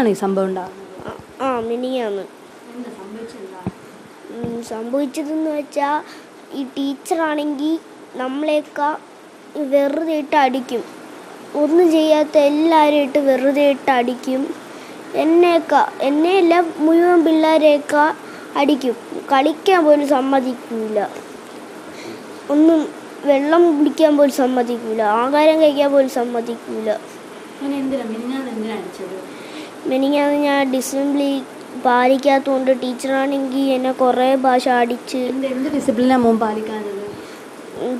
മിനിങ്ങാന്നാണ് ഈ സംഭവം ഉണ്ടാകുന്നത് ആ- മിനിയാണ് സംഭവിച്ചതെന്ന് വെച്ചാൽ ഈ ടീച്ചറാണെങ്കിൽ നമ്മളെയൊക്കെ വെറുതെ ഇട്ട് അടിക്കും. ഒന്നും ചെയ്യാത്ത എല്ലാവരും ഇട്ട് വെറുതെ ഇട്ട് അടിക്കും. എന്നെയൊക്കെ എന്നെയല്ല മുഴുവൻ പിള്ളേരെയൊക്കെ അടിക്കും. കളിക്കാൻ പോലും സമ്മതിക്കില്ല ഒന്നും വെള്ളം കുടിക്കാൻ പോലും സമ്മതിക്കില്ല ആഹാരം കഴിക്കാൻ പോലും സമ്മതിക്കില്ല അങ്ങനെ എന്തിനാ മിനിങ്ങാന്ന് എന്തിനാ അടിച്ചത്? മെനിങ്ങാന്ന് ഞാൻ ഡിസിപ്ലിൻ പാലിക്കാത്തതുകൊണ്ട് ടീച്ചറാണെങ്കിൽ എന്നെ കുറേ ഭാഷ അടിച്ച് എന്ത് എന്ത് ഡിസിപ്ലിനാ മോൻ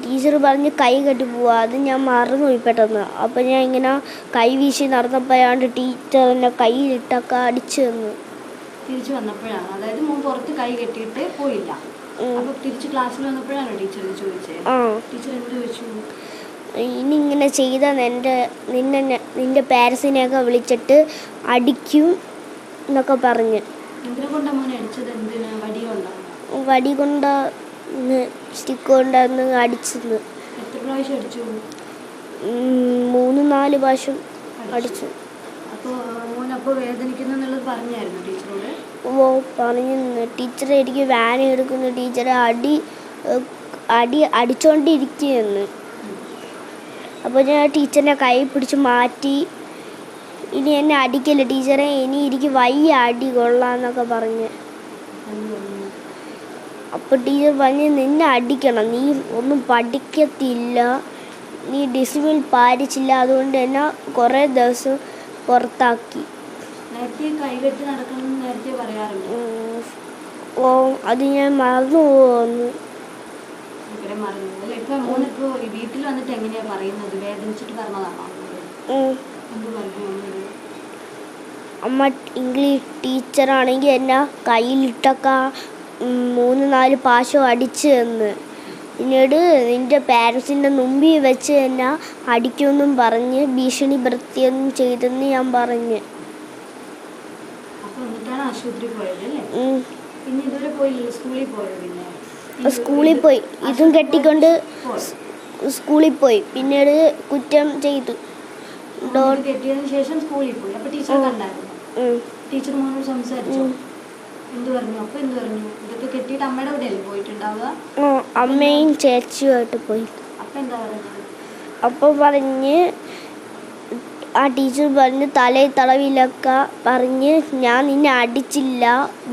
ടീച്ചർ പറഞ്ഞ് കൈ കെട്ടി പോവാ. അത് ഞാൻ മറന്നുപോയി പെട്ടെന്ന്. അപ്പം ഞാൻ ഇങ്ങനെ കൈ വീശി നടന്നപ്പോഴാണ്ട് ടീച്ചർ എന്നെ കൈയിലിട്ടൊക്കെ അടിച്ചു തന്നു. തിരിച്ചു വന്നപ്പോഴാണ്. അതായത് മോൻ പുറത്ത് കൈ കെട്ടിയിട്ട് പോയില്ല. അപ്പോൾ അപ്പൊ തിരിച്ച് ക്ലാസ്സിൽ വന്നപ്പോഴാണ് ടീച്ചർ ചോദിച്ചത്? ടീച്ചർ എന്ത് ചോദിച്ചു? ഇനി ഇങ്ങനെ ചെയ്ത നിന്റെ നിന്നെ നിന്റെ പാരസിനെയൊക്കെ വിളിച്ചിട്ട് അടിക്കും എന്നൊക്കെ പറഞ്ഞ്. അടിച്ചത്? വടി കൊണ്ട? സ്റ്റിക്ക് കൊണ്ടന്ന് അടിച്ചെന്ന്. എത്ര പ്രാവശ്യം അടിച്ചു? മൂന്ന് നാല് പ്രാവശ്യം അടിച്ചു. ഓ പറഞ്ഞു ടീച്ചർ എനിക്ക് വാന എടുക്കുന്നു. ടീച്ചറെ അടി അടി അടിച്ചോണ്ടിരിക്കുകയെന്ന് അപ്പോൾ ഞാൻ ടീച്ചറിനെ കൈ പിടിച്ച് മാറ്റി. ഇനി എന്നെ അടിക്കില്ല ടീച്ചറെ? ഇനി എനിക്ക് വയ്യ അടി കൊള്ളാന്നൊക്കെ പറഞ്ഞ്. അപ്പോൾ ടീച്ചർ പറഞ്ഞ് നിന്നെ അടിക്കണം. നീ ഒന്നും പഠിക്കത്തില്ല. നീ ഡിസിപ്ലിൻ പാലിച്ചില്ല. അതുകൊണ്ട് എന്നെ കുറേ ദിവസം പുറത്താക്കി. ഓ അത് ഞാൻ മറന്നു പോകുന്നു ഇപ്പൊ മോനിപ്പോ വീട്ടിൽ വന്നിട്ട് എങ്ങനെയാ പറയുന്നത്? വേദനിച്ചിട്ട് പറഞ്ഞതാണോ? അമ്മ ഇംഗ്ലീഷ് ടീച്ചറാണെങ്കിൽ എന്നെ കയ്യിലിട്ടൊക്കെ മൂന്ന് നാല് പാശം അടിച്ചു തന്ന്. പിന്നീട് നിന്റെ പാരൻസിന്റെ മുമ്പിൽ വെച്ച് എന്നെ അടിക്കുമെന്നും പറഞ്ഞ് ഭീഷണി വൃത്തിയൊന്നും ചെയ്തെന്ന് ഞാൻ പറഞ്ഞ്. ആശുപത്രി പോയത് അല്ലേ. പിന്നെ ഇതുവരെ പോയില്ല സ്കൂളിൽ പോയത് പിന്നെ? സ്കൂളിൽ പോയി. ഇതും കെട്ടിക്കൊണ്ട് സ്കൂളിൽ പോയി. പിന്നീട് കുറ്റം ചെയ്തു. കെട്ടിയതിനു ശേഷം സ്കൂളിൽ പോയി. അപ്പൊ ടീച്ചർ കണ്ടായിരുന്നു. ടീച്ചർ മോനോട് സംസാരിച്ചു. എന്ത് പറഞ്ഞു? അപ്പൊ എന്ത് പറഞ്ഞു? ഇതൊക്കെ കെട്ടിയിട്ട് അമ്മയുടെ കൂടെയല്ലേ പോയിട്ടുണ്ടാവുക? അമ്മയും ചേച്ചിയുമായിട്ട് പോയി. അപ്പൊ എന്താ പറഞ്ഞത് അപ്പോൾ പറഞ്ഞ് ആ ടീച്ചർ പറഞ്ഞ് തലയിൽ തടവിലൊക്കെ പറഞ്ഞ് ഞാൻ നിന്നെ അടിച്ചില്ല.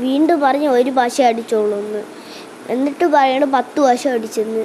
വീണ്ടും പറഞ്ഞ് ഒരു ഭാഷ അടിച്ചോളൂ എന്ന് എന്നിട്ട് പറയണ പത്ത് വർഷം അടിച്ചെന്ന്.